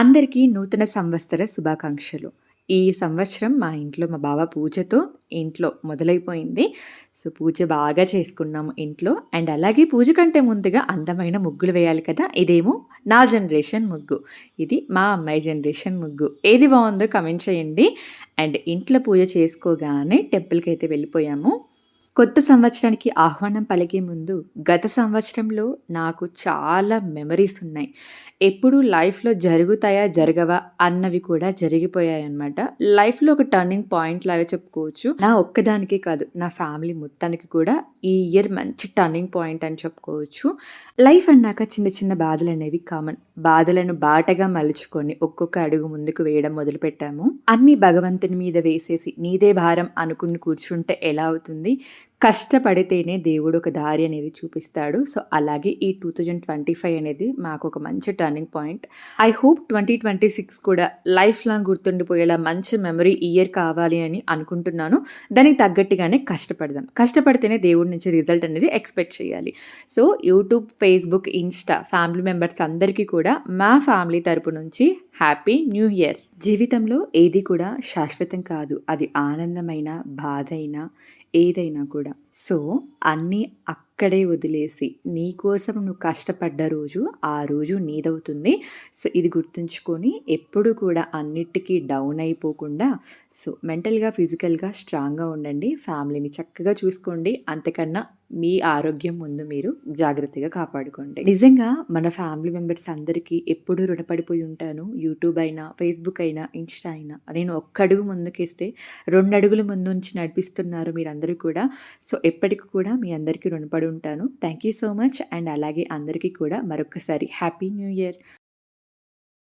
అందరికీ నూతన సంవత్సర శుభాకాంక్షలు. ఈ సంవత్సరం మా ఇంట్లో మా బావ పూజతో ఇంట్లో మొదలైపోయింది. సో, పూజ బాగా చేసుకున్నాము ఇంట్లో. అండ్ అలాగే పూజ కంటే ముందుగా అందమైన ముగ్గులు వేయాలి కదా! ఇదేమో నా జనరేషన్ ముగ్గు. ఇది మా అమ్మాయి జనరేషన్ ముగ్గు. ఏది బాగుందో కమెంట్ చేయండి. అండ్ ఇంట్లో పూజ చేసుకోగానే టెంపుల్కి అయితే వెళ్ళిపోయాము. కొత్త సంవత్సరానికి ఆహ్వానం పలికే ముందు గత సంవత్సరంలో నాకు చాలా మెమరీస్ ఉన్నాయి. ఎప్పుడు లైఫ్‌లో జరుగుతాయా? జరగవా? అన్నవి కూడా జరిగిపోయాయన్నమాట. లైఫ్‌లో ఒక టర్నింగ్ పాయింట్ లాగా చెప్పుకోవచ్చు. నా ఒక్కదానికే కాదు, నా ఫ్యామిలీ మొత్తానికి కూడా ఈ ఇయర్ మంచి టర్నింగ్ పాయింట్ అని చెప్పుకోవచ్చు. లైఫ్ అన్నాక చిన్న చిన్న బాధలు అనేవి కామన్. బాధలను బాటగా మలుచుకొని ఒక్కొక్క అడుగు ముందుకు వేయడం మొదలుపెట్టాము. అన్నీ భగవంతుని మీద వేసేసి నీదే భారం అనుకుని కూర్చుంటే ఎలా అవుతుంది? కష్టపడితేనే దేవుడు ఒక దారి అనేది చూపిస్తాడు. సో, అలాగే ఈ 2025 అనేది మాకు ఒక మంచి టర్నింగ్ పాయింట్. ఐ హోప్ 2026 కూడా లైఫ్ లాంగ్ గుర్తుండిపోయేలా మంచి మెమరీ ఇయర్ కావాలి అని అనుకుంటున్నాను. దానికి తగ్గట్టుగానే కష్టపడదాం. కష్టపడితేనే దేవుడి నుంచి రిజల్ట్ అనేది ఎక్స్‌పెక్ట్ చేయాలి. So, YouTube, Facebook, Insta family members అందరికీ కూడా మా ఫ్యామిలీ తరపు నుంచి హ్యాపీ న్యూ ఇయర్. జీవితంలో ఏది కూడా శాశ్వతం కాదు. అది ఆనందమైన, బాధ అయినా ఏదైనా కూడా. కూడా సో, అన్నీ అక్కడే వదిలేసి నీ కోసం నువ్వు కష్టపడ్డ రోజు, ఆ రోజు నీదవుతుంది. సో, ఇది గుర్తుంచుకొని ఎప్పుడు కూడా అన్నిటికీ డౌన్ అయిపోకుండా సో, మెంటల్‌గా, ఫిజికల్‌గా స్ట్రాంగ్‌గా ఉండండి. ఫ్యామిలీని చక్కగా చూసుకోండి. అంతకన్నా మీ ఆరోగ్యం ముందు మీరు జాగ్రత్తగా కాపాడుకోండి. నిజంగా మన ఫ్యామిలీ మెంబర్స్ అందరికీ ఎప్పుడూ రుణపడిపోయి ఉంటాను. యూట్యూబ్ అయినా, ఫేస్‌బుక్ అయినా, ఇన్‌స్టా అయినా. నేను ఒక్క అడుగు ముందుకేస్తే రెండు అడుగులు ముందుంచి నడిపిస్తున్నారు మీరందరూ కూడా. సో, ఎప్పటికి కూడా మీ అందరికీ రుణపడి ఉంటాను. Thank you so much. And అలాగే అందరికీ కూడా మరొకసారి హ్యాపీ న్యూ ఇయర్.